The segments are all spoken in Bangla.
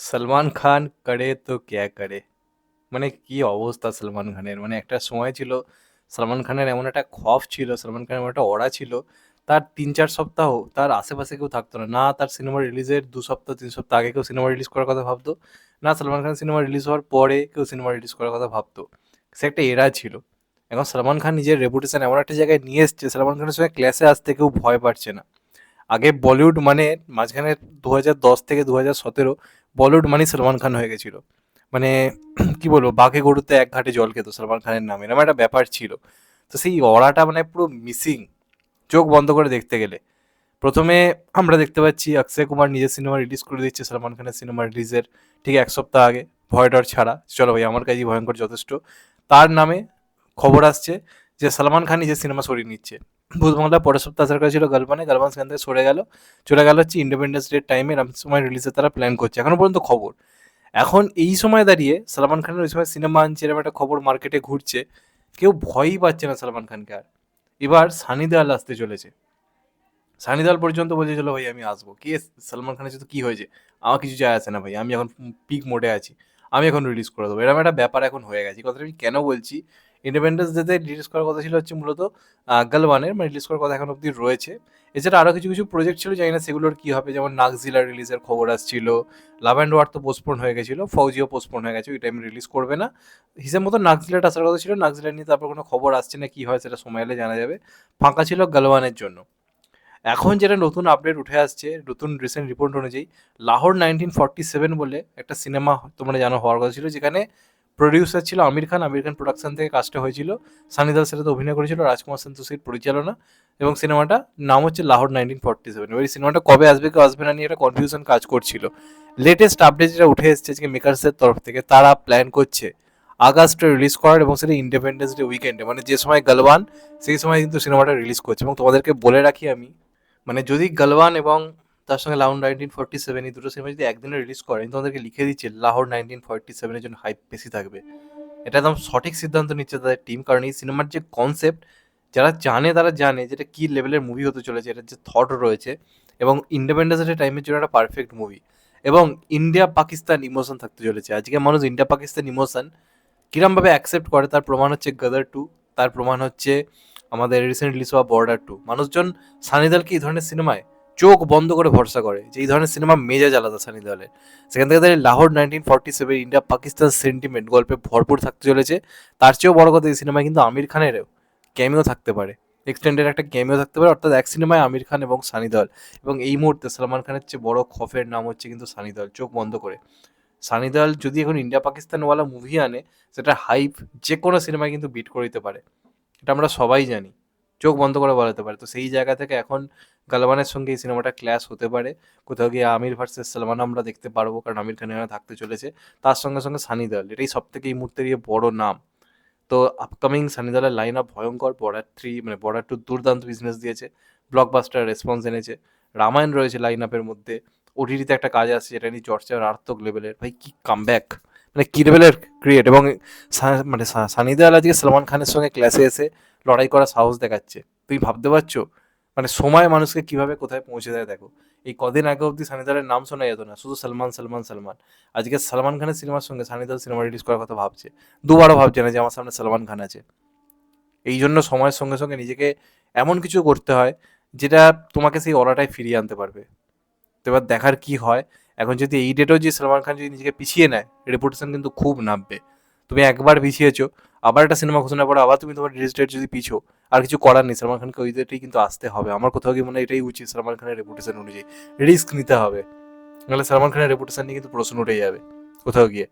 সলমান খান করে তো ক্যা করে? মানে কি অবস্থা সলমান খানের? মানে একটা সময় ছিল, সলমান খানের এমন একটা খফ ছিল, সলমান খানের এমন একটা অরা ছিল, তার তিন চার সপ্তাহ তার আশেপাশে কেউ থাকতো না। না তার সিনেমা রিলিজের দু সপ্তাহ, তিন সপ্তাহ আগে কেউ সিনেমা রিলিজ করার কথা ভাবতো, না সলমান খান সিনেমা রিলিজ হওয়ার পরে কেউ সিনেমা রিলিজ করার কথা ভাবতো। সে একটা এরা ছিল। এখন সলমান খান নিজের রেপুটেশন এমন একটা জায়গায় নিয়ে এসছে, সলমান খানের সঙ্গে ক্লাসে আসতে কেউ ভয় পাচ্ছে না। আগে বলিউড মানে মাঝখানে দু হাজার দশ থেকে দু হাজার সতেরো বলিউড মানে সলমান খান হয়ে গেছিল। মানে কি বলব, বাঘে গরুতে এক ঘাটে জল খেত সলমান খানের নামে। এরকম একটা ব্যাপার ছিল। তো সেই অরাটা মানে পুরো মিসিং চোখ বন্ধ করে দেখতে গেলে। প্রথমে আমরা দেখতে পাচ্ছি, অক্ষয় কুমার নিজের সিনেমা রিলিজ করে দিচ্ছে সলমান খানের সিনেমা রিলিজের ঠিক এক সপ্তাহ আগে। ভয় ডর ছাড়া। চলো ভাই, আমার কাছেই ভয়ঙ্কর যথেষ্ট। তার নামে খবর আসছে যে সলমান খান নিজের সিনেমা সরিয়ে নিচ্ছে। ভূত বাংলা পরের সপ্তাহ আসার কথা ছিল গালবানে গালবান সেখান থেকে সরে গেল। চলে গেল হচ্ছে ইন্ডিপেন্ডেন্স ডে টাইমে এরকম সময় রিলিজের তারা প্ল্যান করছে। এখনও পর্যন্ত খবর। এখন এই সময় দাঁড়িয়ে সালমান খানের ওই সময় সিনেমা আনছে এরকম একটা খবর মার্কেটে ঘুরছে, কেউ ভয়ই পাচ্ছে না সালমান খানকে আর। এবার সানি দেওয়াল আসতে চলেছে। সানি দেওয়াল পর্যন্ত বলছে চলো ভাই, আমি আসব। কে সালমান খানের সাথে কী হয়েছে? আমার কিছু যায় আসে না, ভাই। আমি এখন পিক মোডে আছি। আমি এখন রিলিজ করে দেবো। এরকম একটা ব্যাপার এখন হয়ে গেছে। কথাটা আমি কেন বলছি? ইন্ডিপেন্ডেন্স ডেতে রিলিজ করার কথা ছিল হচ্ছে মূলত গালওয়ানের মানে রিলিজ করার কথা এখন অবধি রয়েছে। এছাড়া আরও কিছু কিছু প্রজেক্ট ছিল, জানি না সেগুলোর কী হবে, যেমন নাগজিলা রিলিজের খবর আসছিল লাভ অ্যান্ড ওয়ার তো পোস্টপোন হয়ে গেছিল ফৌজিও পোস্টপোন হয়ে গেছে, ওই টাইমে রিলিজ করবে না। হিসেব মতো নাগজিলাটা আসার কথা ছিল নাগজিলা নিয়ে তারপর কোনো খবর আসছে না, কী হয় সেটা সময় এলে জানা যাবে। ফাঁকা ছিল গালওয়ানের জন্য। এখন যেটা নতুন আপডেট উঠে আসছে, নতুন রিসেন্ট রিপোর্ট অনুযায়ী লাহোর নাইনটিন ফর্টি সেভেন বলে একটা সিনেমা তোমরা জানো হওয়ার কথা ছিল, যেখানে প্রডিউসার ছিল আমির খান। আমির খান প্রোডাকশন থেকে কাজটা হয়েছিল। সানি দাস সেটাতে অভিনয় করেছিল। রাজকুমার সন্তোষীর পরিচালনা। এবং সিনেমাটা নাম হচ্ছে লাহোর নাইনটিন ফর্টি সেভেন এবার এই সিনেমাটা কবে আসবে, কেউ আসবে না নিয়ে একটা কনফিউশন কাজ করছিল। লেটেস্ট আপডেট যেটা উঠে এসেছে আজকে মেকার্সের তরফ থেকে, তারা প্ল্যান করছে আগস্টে রিলিজ করার এবং সেটা ইন্ডিপেন্ডেন্স ডে উইকেন্ডে মানে যে সময় গালওয়ান, সেই সময় কিন্তু সিনেমাটা রিলিজ করছে। এবং তোমাদেরকে বলে রাখি আমি মানে যদি গালওয়ান এবং তার সঙ্গে লাহোর নাইনটিন ফর্টি সেভেন এই দুটো সিনেমা যদি একদিনে রিলিজ করে, আমি তোমাদেরকে লিখে দিচ্ছি, লাহোর নাইনটিন ফর্টি সেভেনের জন্য হাইপ বেশি থাকবে। এটা একদম সঠিক সিদ্ধান্ত নিচ্ছে তাদের টিম কারণ এই সিনেমার যে কনসেপ্ট যারা জানে তারা জানে যেটা কী লেভেলের মুভি হতে চলেছে, এটার যে থট রয়েছে, এবং ইন্ডিপেন্ডেন্স ডে টাইমের জন্য একটা পারফেক্ট মুভি এবং ইন্ডিয়া পাকিস্তান ইমোশন থাকতে চলেছে। আজকে মানুষ ইন্ডিয়া পাকিস্তান ইমোশন কিরমভাবে অ্যাকসেপ্ট করে, তার প্রমাণ হচ্ছে গাদার টু তার প্রমাণ হচ্ছে আমাদের রিসেন্ট রিলিজ হওয়া বর্ডার টু মানুষজন সানি দেওয়ালকে এই ধরনের সিনেমায় চোখ বন্ধ করে ভরসা করে যে এই ধরনের সিনেমা মেজাজ আলাদা সানি দেওয়ালের সেখান থেকে তাদের Lahore nineteen forty seven India Pakistan sentiment গল্পে ভরপুর থাকতে চলেছে। তার চেয়েও বড় কথা এই সিনেমায় কিন্তু আমির খানেরও ক্যামিও থাকতে পারে। এক্সটেন্ডেড একটা ক্যামিও থাকতে পারে, অর্থাৎ এক সিনেমায় আমির খান এবং সানি দেওয়াল এবং এই মুহূর্তে সালমান খানের চেয়ে বড় খফের নাম হচ্ছে কিন্তু সানি দেওয়াল চোখ বন্ধ করে। সানি দেওয়াল যদি এখন ইন্ডিয়া পাকিস্তানওয়ালা মুভি আনে, সেটা হাইপ যে কোনো সিনেমায় কিন্তু বিট করে দিতে পারে। এটা আমরা সবাই জানি। চোখ বন্ধ করে বলা যেতে পারে। তো সেই জায়গা থেকে এখন গালবানের সঙ্গে এই সিনেমাটা ক্ল্যাশ হতে পারে। কোথাও গিয়ে আমির ভার্সেস সালমান আমরা দেখতে পারব, কারণ আমির খান এখানে থাকতে চলেছে। তার সঙ্গে সঙ্গে সানি দেওয়াল, এটাই সব থেকে এই মুহূর্তে গিয়ে বড় নাম। তো আপকামিং সানি দেওয়ালের লাইন আপ ভয়ঙ্কর বর্ডার থ্রি মানে বর্ডার টু দুর্দান্ত বিজনেস দিয়েছে। ব্লকবাস্টার রেসপন্স এনেছে। রামায়ণ রয়েছে লাইন আপের মধ্যে। ওটিটিতে একটা কাজ আছে যেটা নিয়ে চর্চা আর্থক লেভেলের ভাই, কি কামব্যাক মানে কি লেভেলের ক্রিয়েট এবং মানে সানি দেওয়াল আজকে সালমান খানের সঙ্গে ক্লাসে এসে লড়াই করার সাহস দেখাচ্ছে। তুমি ভাবতে পারছ? মানে সময় মানুষকে কীভাবে কোথায় পৌঁছে দেয় দেখো। এই কদিন আগে অবধি সানি দেওয়ালের নাম শোনা যেত না, শুধু সলমান সলমান সলমান। আজকে সালমান খানের সিনেমার সঙ্গে সানি দেওয়াল সিনেমা রিলিজ করার কথা ভাবছে? দুবারও ভাবছে না যে আমার সামনে সলমান খান আছে। এই জন্য সময়ের সঙ্গে সঙ্গে নিজেকে এমন কিছু করতে হয়, যেটা তোমাকে সেই অরাটায় ফিরিয়ে আনতে পারবে। তো এবার দেখার কি হয়? এখন যদি এই ডেটেও যে সলমান খান যদি নিজেকে পিছিয়ে নেয় রেপুটেশন কিন্তু খুব নামবে। তুমি একবার পিছিয়েছো আবার একটা সিনেমা ঘোষণা করো, আবার তুমি তোমার রিলিজ ডেট যদি পিছো, আর কিছু করার নেই, সলমান খানকে ওই ডেটেই কিন্তু আসতে হবে। আমার কোথাও কি মনে হয় এটাই উচিত, সালমান খানের রেপুটেশন অনুযায়ী। রিস্ক নিতে হবে। নাহলে সালমান খানের রেপুটেশন নিয়ে কিন্তু প্রশ্ন উঠে যাবে কোথাও গিয়ে।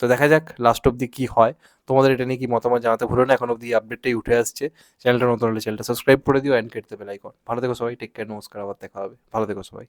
তো দেখা যাক লাস্ট অব্দি কী হয়। তোমাদের এটা নিয়ে কি মতামত জানাতে ভুলো না, এখন অব্দি আপডেটটাই উঠে আসছে। চ্যানেলটা নতুন হলে চ্যানেলটা সাবস্ক্রাইব করে দিও অ্যান্ড কেটে লাইকন ভালো থেকো সবাই টেক কেয়ার নমস্কার, আবার দেখা হবে। ভালো থেকো সবাই।